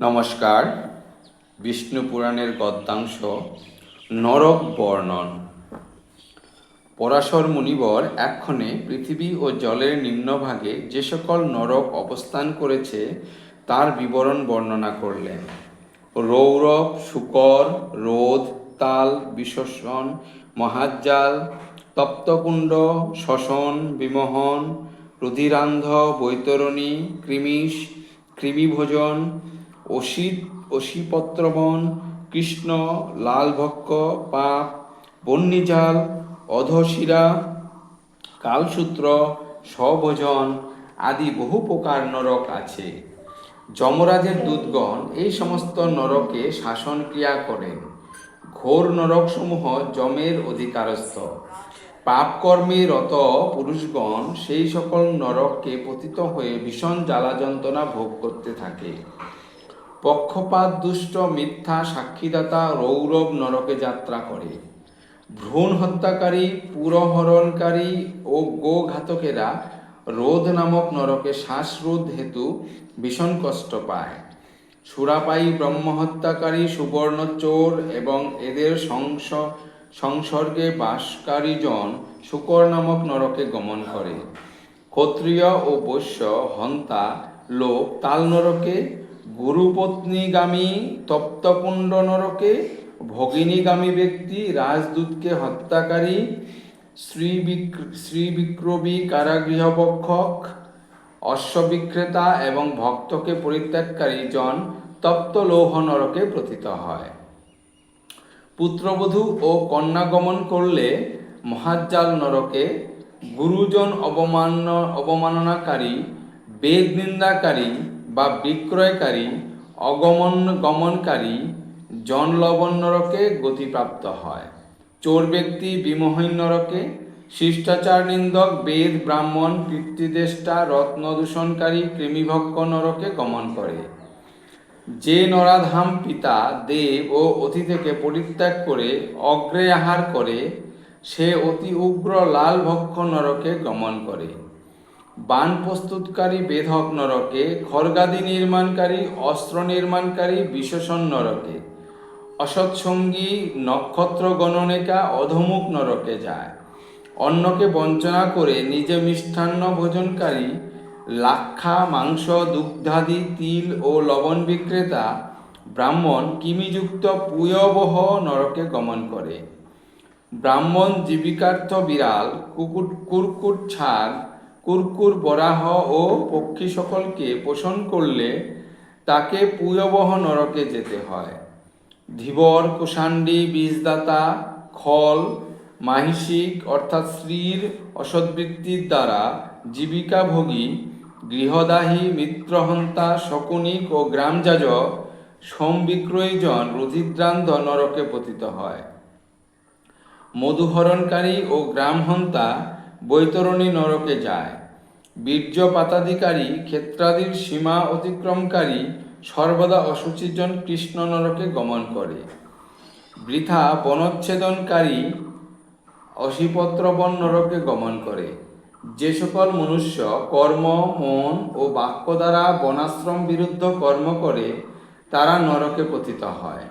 নমস্কার, বিষ্ণু পুরাণের গদ্যাংশ নরক বর্ণন। পরাশর মুনিবর এক্ষণে পৃথিবী ও জলের নিম্নভাগে যে সকল নরক অবস্থান করেছে, তার বিবরণ বর্ণনা করলেন। রৌরব, শুকর, রোধ, তাল বিশোষণ মহাজ্জাল, তপ্তকুণ্ড, শোষণ, বিমোহন, রুধিরান্ধ, বৈতরণী কৃমিষ কৃমিভোজন অসিত অসিপত্রবন কৃষ্ণ লালভক্ষ পাপ বন্যিজাল অধশিরা, কালসূত্র, স্বভোজন আদি বহু প্রকার নরক আছে। যমরাজের দূতগণ এই সমস্ত নরকে শাসন ক্রিয়া করেন। ঘোর নরকসমূহ যমের অধিকারস্থ। পাপকর্মে রত পুরুষগণ সেই সকল নরককে পতিত হয়ে ভীষণ জ্বালা যন্ত্রণা ভোগ করতে থাকে। পক্ষপাত, দুষ্ট, মিথ্যা, সাক্ষীদাতা, রৌরব নরকে যাত্রা করে। ভ্রূণ হত্যাকারী, পুরহরণকারী ও গোঘাতকেরা রোধ নামক নরকে শ্বাসরোধ হেতু ভীষণ কষ্ট পায়। সুরাপায়ী, ব্রহ্মহত্যাকারী, সুবর্ণ চোর এবং এদের সংস, সংসর্গে বাসকারীজন শুকর নামক নরকে গমন করে। ক্ষত্রিয় ও বৈশ্য, হন্তা লোক তাল নরকে গুরুপত্নীগামী তপ্তকুণ্ড নরকে ভগিনীগামী ব্যক্তি রাজদূতকে হত্যাকারী শ্রী বিক্রবী কারাগৃহপক্ষক অশ্ববিক্রেতা এবং ভক্তকে পরিত্যাগকারী জন তপ্ত লৌহ নরকে প্রথিত হয়। পুত্রবধূ ও কন্যা গমন করলে মহাজ্জাল নরকে গুরুজন অবমান অবমাননাকারী বেদ নিন্দাকারী বা বিক্রয়কারী অগমন গমনকারী জনলবণ নরকে গতিপ্রাপ্ত হয়। চোর ব্যক্তি বিমোহীন নরকে শিষ্টাচার নিন্দক বেদ, ব্রাহ্মণ পিতৃদেষ্টা রত্ন দূষণকারী কৃমিভক্ষ নরকে গমন করে। যে নরাধাম পিতা, দেব ও অতি থেকে পরিত্যাগ করে, অগ্রে আহার করে, সে অতি উগ্র লাল ভক্ষ নরকে গমন করে। বান প্রস্তুতকারী বেধক নরকে, খড়গাদি নির্মাণকারী, অস্ত্র নির্মাণকারী, বিশেষণ নরকে। অসৎসঙ্গী নক্ষত্র গণনিকা, অধমুখ নরকে যায়। অন্যকে বঞ্চনা করে নিজে মিষ্টান্ন ভোজনকারী, লাক্ষা, মাংস, দুগ্ধাদি, তিল ও লবণ বিক্রেতা, ব্রাহ্মণ, কিমিযুক্ত পুয়বহ নরকে গমন করে। ব্রাহ্মণ জীবিকার্থ বিড়াল, কুকুট, কুরকুট ছাগ কুরকুর বরাহ ও পক্ষী সকলকে পোষণ করলে তাকে পুয়বহ নরকে যেতে হয়। ধীবর, কুষাণ্ডী, বীজদাতা, খল, মাহিষিক অর্থাৎ স্ত্রীর অসদ্বৃত্তির দ্বারা জীবিকাভোগী গৃহদাহী মিত্রহন্তা, শকুনিক ও গ্রামযাজক সোম বিক্রয়ীজন রুধিদ্রান্ধ নরকে পতিত হয়। মধুহরণকারী ও গ্রামহন্তা বৈতরণী নরকে যায়। বীর্যপাতাধিকারী, ক্ষেত্রাদির সীমা অতিক্রমকারী, সর্বদা অসুচিজন কৃষ্ণ নরকে গমন করে। বৃথা বনচ্ছেদনকারী, অসিপত্রবন নরকে গমন করে। যে সকল মনুষ্য কর্ম, মন ও বাক্য দ্বারা বনাশ্রম বিরুদ্ধ কর্ম করে, তারা নরকে পতিত হয়।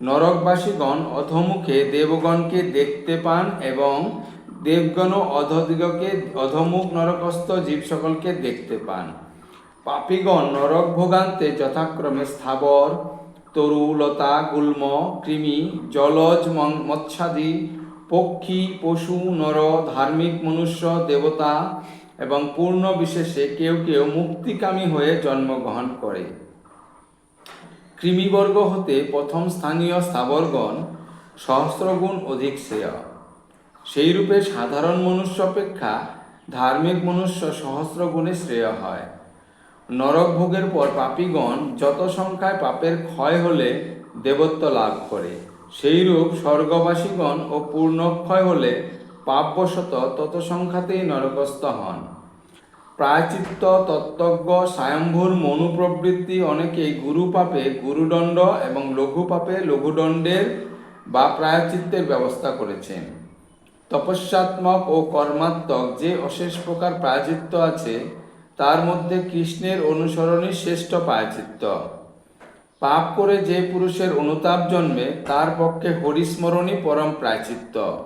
নরকবাসীগণ অধমুখে দেবগণকে দেখতে পান এবং দেবগণ অধদিগকে অধমুখ নরকস্থ জীব সকলকে দেখতে পান। পাপীগণ নরক ভোগান্তে যথাক্রমে স্থাবর। তরু, লতা, গুল্ম, কৃমি, জলজ মৎস্যাদি, পক্ষী, পশু, নর, ধার্মিক মনুষ্য, দেবতা এবং পূর্ণ বিশেষে কেউ কেউ মুক্তিকামী হয়ে জন্মগ্রহণ করে। কৃমিবর্গ হতে প্রথম স্থানীয় স্থাবরগণ সহস্রগুণ অধিক শ্রেয়। সেইরূপে সাধারণ মনুষ্য অপেক্ষা ধার্মিক মনুষ্য সহস্র গুণে শ্রেয় হয়। নরক ভোগের পর পাপীগণ যত সংখ্যায় পাপের ক্ষয় হলে দেবত্ব লাভ করে, সেইরূপ স্বর্গবাসীগণ ও পূর্ণক্ষয় হলে পাপবশত তত সংখ্যাতেই নরকস্থ হন। প্রায়চিত্ত, তত্ত্বজ্ঞ, স্বয়ম্ভুর, মনু প্রবৃত্তি অনেকেই গুরু পাপে গুরুদণ্ড এবং লঘু পাপে লঘুদণ্ডের বা প্রায়চিত্তের ব্যবস্থা করেছেন। তপস্যাত্মক ও কর্মাত্মক যে অশেষ প্রকার প্রায়চিত্ত আছে, তার মধ্যে কৃষ্ণের অনুসরণই শ্রেষ্ঠ প্রায়চিত্ত। পাপ করে যে পুরুষের অনুতাপ জন্মে, তার পক্ষে হরিস্মরণই পরম প্রায়চিত্ত।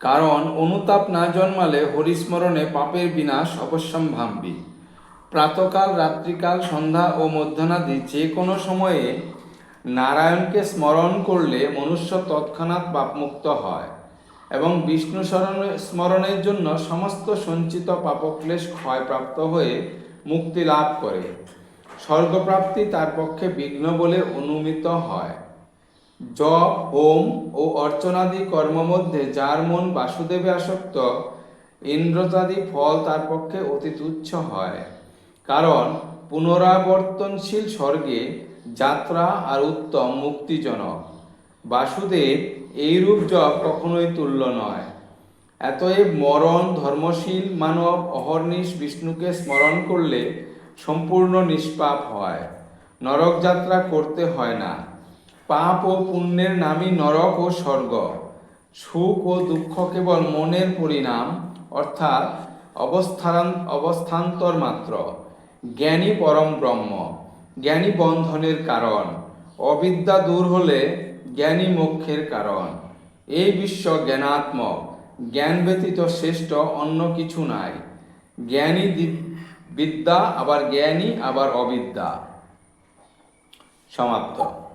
কারণ, অনুতাপ না জন্মালে হরিস্মরণে পাপের বিনাশ অবশ্যম্ভাবী। প্রাতকাল, রাত্রিকাল, সন্ধ্যা ও মধ্যাহ্নাদি যে কোনো সময়ে নারায়ণকে স্মরণ করলে মনুষ্য তৎক্ষণাৎ পাপমুক্ত হয়। এবং বিষ্ণু স্মরণে, স্মরণের জন্য সমস্ত সঞ্চিত পাপক্লেশ ক্ষয়প্রাপ্ত হয়ে মুক্তি লাভ করে। স্বর্গপ্রাপ্তি তার পক্ষে বিঘ্ন বলে অনুমিত হয়। জপ, হোম ও অর্চনাদি কর্ম মধ্যে যার মন বাসুদেবে আসক্ত ইন্দ্রতাদি ফল তার পক্ষে অতি তুচ্ছ হয়। কারণ পুনরাবর্তনশীল স্বর্গে যাত্রা আর উত্তম মুক্তিজনক। বাসুদেব এইরূপ জপ কখনোই তুল্য নয়। এতএব মরণ ধর্মশীল মানব অহর্নিশ বিষ্ণুকে স্মরণ করলে সম্পূর্ণ নিষ্পাপ হয়। নরক যাত্রা করতে হয় না। পাপ ও পুণ্যের নামই নরক ও স্বর্গ। সুখ ও দুঃখ কেবল মনের পরিণাম, অর্থাৎ অবস্থান, অবস্থান্তর মাত্র। জ্ঞানী পরম ব্রহ্ম, জ্ঞানী বন্ধনের কারণ। অবিদ্যা দূর হলে জ্ঞানী মোক্ষের কারণ। এই বিশ্ব জ্ঞানাত্মক, জ্ঞান ব্যতীত শ্রেষ্ঠ অন্য কিছু নাই। জ্ঞানী বিদ্যা, আবার জ্ঞানী, আবার অবিদ্যা। সমাপ্ত।